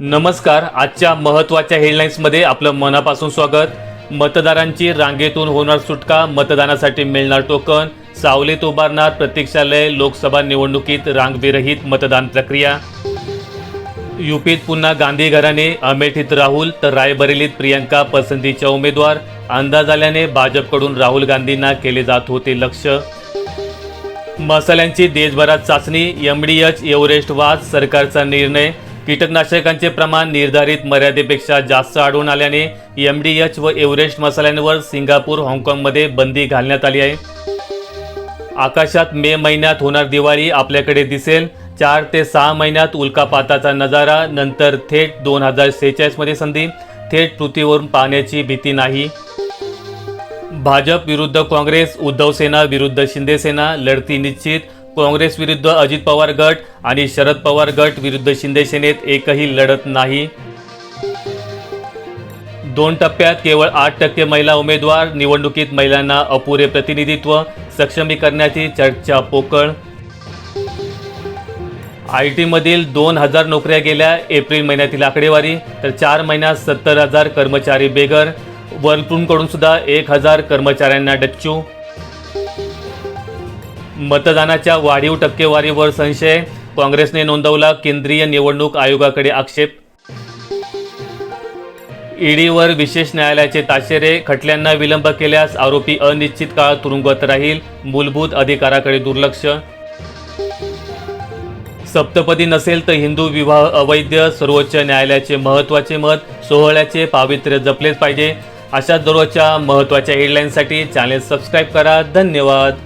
नमस्कार आजच्या महत्त्वाच्या हेडलाईन्समध्ये आपलं मनापासून स्वागत. मतदारांची रांगेतून होणार सुटका मतदानासाठी मिळणार टोकन सावलीत उभारणार प्रतीक्षालय लोकसभा निवडणुकीत रांगविरहित मतदान प्रक्रिया. युपीत पुन्हा गांधी घराणे अमेठीत राहुल तर रायबरेलीत प्रियंका पसंतीच्या उमेदवार. अंदाज आल्याने भाजपकडून राहुल गांधींना केले जात होते लक्ष. मसाल्यांची देशभरात चाचणी एमडीएच एव्हरेस्ट वाद सरकारचा निर्णय. कीटकनाशकांचे प्रमाण निर्धारित मर्यादेपेक्षा जास्त आढळून आल्याने एम डी एच व एव्हरेस्ट मसाल्यांवर सिंगापूर हाँगकाँगमध्ये बंदी घालण्यात आली आहे. आकाशात मे महिन्यात होणार दिवाळी आपल्याकडे दिसेल. चार ते सहा महिन्यात उल्कापाताचा नजारा नंतर थेट दोन हजार सेहेचाळीसमध्ये संधी. थेट पृथ्वीवरून पाहण्याची भीती नाही. भाजप विरुद्ध काँग्रेस उद्धव सेना विरुद्ध शिंदेसेना लढती निश्चित. काँग्रेस विरुद्ध अजित पवार गट आणि शरद पवार गट विरुद्ध शिंदेसेनेत एकही लढत नाही. दोन टप्प्यात केवळ आठ टक्के महिला उमेदवार निवडणुकीत महिलांना अपुरे प्रतिनिधित्व सक्षमीकरणाची चर्चा पोकळ. आय टीमधील दोन हजार नोकऱ्या गेल्या एप्रिल महिन्यातील आकडेवारी तर चार महिन्यात सत्तर हजार कर्मचारी बेघर. वर्लपूलकडून सुद्धा एक हजार कर्मचाऱ्यांना डच्चू. मतदानाच्या वाढीव टक्केवारीवर संशय. काँग्रेसने नोंदवला केंद्रीय निवडणूक आयोगाकडे आक्षेप. ईडीवर विशेष न्यायालयाचे ताशेरे. खटल्यांना विलंब केल्यास आरोपी अनिश्चित काळ तुरुंगात राहील. मूलभूत अधिकाराकडे दुर्लक्ष. सप्तपदी नसेल तर हिंदू विवाह अवैध. सर्वोच्च न्यायालयाचे महत्त्वाचे मत सोहळ्याचे पावित्र्य जपलेच पाहिजे. अशा दररोजच्या महत्त्वाच्या हेडलाईनसाठी चॅनेल सबस्क्राईब करा. धन्यवाद.